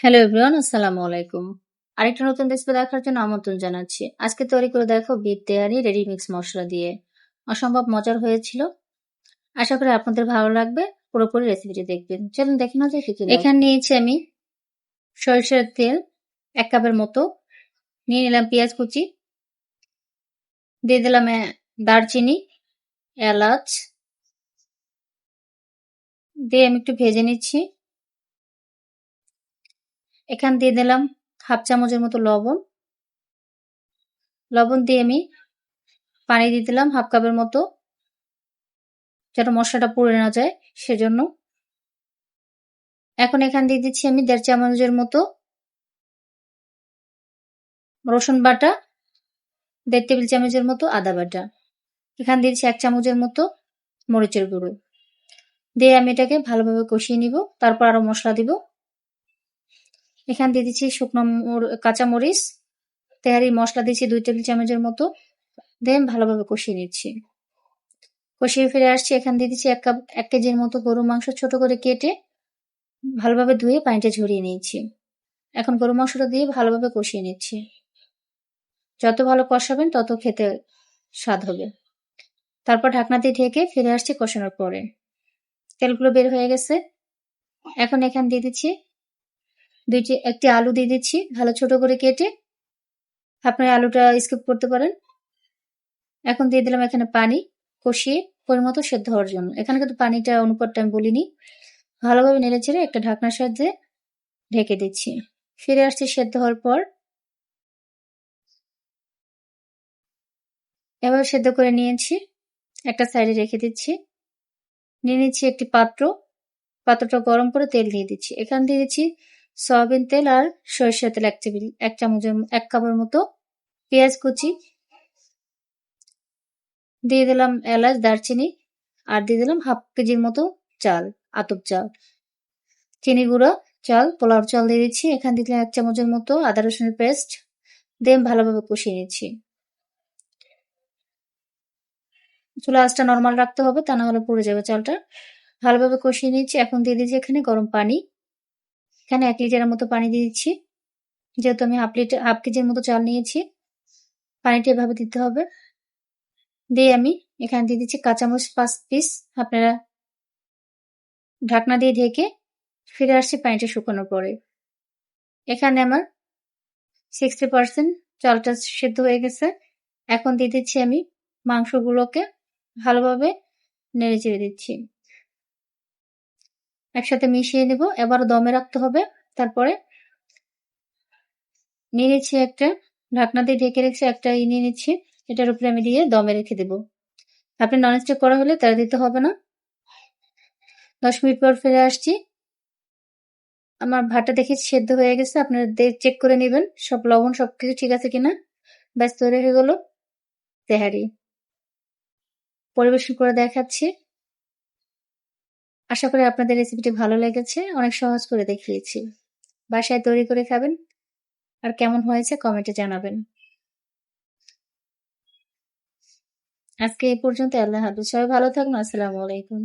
Hello everyone আসসালামু আলাইকুম। আরেকটা নতুন রেসিপি দেখার জন্য আমন্ত্রণ জানাচ্ছি। আজকে তৈরি করে দেখো বিট তেহারি রেডি মিক্স মশলা দিয়ে। অসম্ভব মজার হয়েছিল। আশা করি আপনাদের ভালো লাগবে। পুরোপুরি রেসিপিটি দেখবেন। চলুন দেখে না যে এখানে নিয়েছি আমি সরিষার তেল, এক কাপের মতো। নিয়ে নিলাম পেঁয়াজ কুচি। দিয়ে দিলাম দারচিনি, এলাচ। দিয়ে আমি একটু ভেজে নিচ্ছি। এখান দিয়ে দিলাম হাফ চামচের মতো লবণ। লবণ দিয়ে আমি পানি দিয়ে দিলাম হাফ কাপের মতো, যেন মশলাটা পুড়ে না যায় সেজন্য। এখন এখান দিয়ে দিচ্ছি আমি দেড় চামচের মতো রসুন বাটা, দেড় টেবিল চামচের মতো আদা বাটা। এখান দিচ্ছি এক চামচের মতো মরিচের গুঁড়ো। দিয়ে আমি এটাকে ভালোভাবে কষিয়ে নিব, তারপর আরও মশলা দিব। এখানে দিয়ে দিচ্ছি শুকনো কাঁচা মরিচ, তেহারি মশলা দিচ্ছি দুই টেবিল চামচের মতো। দেন ভালোভাবে কষিয়ে নিচ্ছি। কষিয়ে ফিরে আসছি, এখান দিয়ে দিচ্ছি এক কাপ, এক কেজির মতো গরু মাংস ছোট করে কেটে ভালোভাবে ধুয়ে পানিটা ঝরিয়ে নিয়েছি। এখন গরু মাংসটা দিয়ে ভালোভাবে কষিয়ে নিচ্ছি। যত ভালো কষাবেন, তত খেতে স্বাদ হবে। তারপর ঢাকনা দিয়ে ঢেকে ফিরে আসছি কষানোর পরে। তেলগুলো বের হয়ে গেছে। এখন এখান দিয়ে দিচ্ছি দুইটি একটি আলু দিয়ে দিচ্ছি। ভালো ছোট করে কেটে আপনার আলুটা স্কিপ করতে পারেন। এখন দিয়ে দিলাম এখানে পানি কষিয়ে পরিমতো সেদ্ধ হওয়ার জন্য। এখানে কিন্তু পানিটা অনুপাতটা আমি বলিনি। ভালোভাবে নেড়ে ছেড়ে একটা ঢাকনার সাহায্যে ঢেকে দিচ্ছি। ফিরে আসছি সেদ্ধ হওয়ার পর। এবার সেদ্ধ করে নিয়েছি। একটা সাইডে রেখে দিচ্ছি। নিয়ে নিচ্ছি একটি পাত্র। পাত্রটা গরম করে তেল দিয়ে দিচ্ছি। এখান দিয়ে দিচ্ছি সয়াবিন তেল আর সরিষার তেল এক টেবিল, এক চামচের এক কাপের মতো পেঁয়াজ কুচি। দিয়ে দিলাম এলাচ, দারচিনি আর দিয়ে দিলাম হাফ কেজির মতো চাল, আতপ চাল। চিনি গুঁড়ো, চাল পোলাও চাল দিয়ে দিচ্ছি। এখান দিলে এক চামচের মতো আদা রসুনের পেস্ট দিয়ে ভালোভাবে কষিয়ে নিচ্ছি। চুলা আঁচটা নর্মাল রাখতে হবে, তা না হলে পড়ে যাবে চালটা। ভালোভাবে কষিয়ে নিচ্ছি। এখন দিয়ে দিচ্ছি এখানে গরম পানি। এখানে এক লিটারের মতো পানি দিয়ে দিচ্ছি। যেহেতু আমি হাফ লিটার, হাফ কেজির মতো চাল নিয়েছি, পানিটা এভাবে দিতে হবে। দিয়ে আমি এখানে দিয়ে দিচ্ছি কাঁচামরিচ পাঁচ পিস আপনারা ঢাকনা দিয়ে ঢেকে ফিরে আসছি পানিটা শুকানোর পরে। এখানে আমার সিক্সটি পার্সেন্ট চালটা সেদ্ধ হয়ে গেছে। এখন দিয়ে দিচ্ছি আমি মাংসগুলোকে ভালোভাবে নেড়ে চেড়ে দিচ্ছি। একসাথে মিশিয়ে নেব। এবার দমে রাখতে হবে। তারপরে নিয়ে নিচ্ছি একটা ঢাকনা দিয়ে ঢেকে রেখেছি একটা ই নিয়ে নিচ্ছি। এটার উপরে আমি দিয়ে দমে রেখে দেব। আপনি ননস্টিক করা হলে তারা দিতে হবে না। দশ মিনিট পর ফিরে আসছি। আমার ভাতটা দেখে সেদ্ধ হয়ে গেছে। আপনারা চেক করে নেবেন। সব লবণ সবকিছু ঠিক আছে কিনা? ব্যাস, তৈরি হয়ে গেল। তেহারি। পরিবেশন করে দেখাচ্ছি। আশা করি আপনাদের রেসিপিটি ভালো লেগেছে। অনেক সহজ করে দেখিয়েছি। বাসায় তৈরি করে খাবেন। আর কেমন হয়েছে কমেন্টে জানাবেন। আজকে এই পর্যন্ত আল্লাহ হাফিজ। সবাই ভালো থাকুন। আসসালামু আলাইকুম।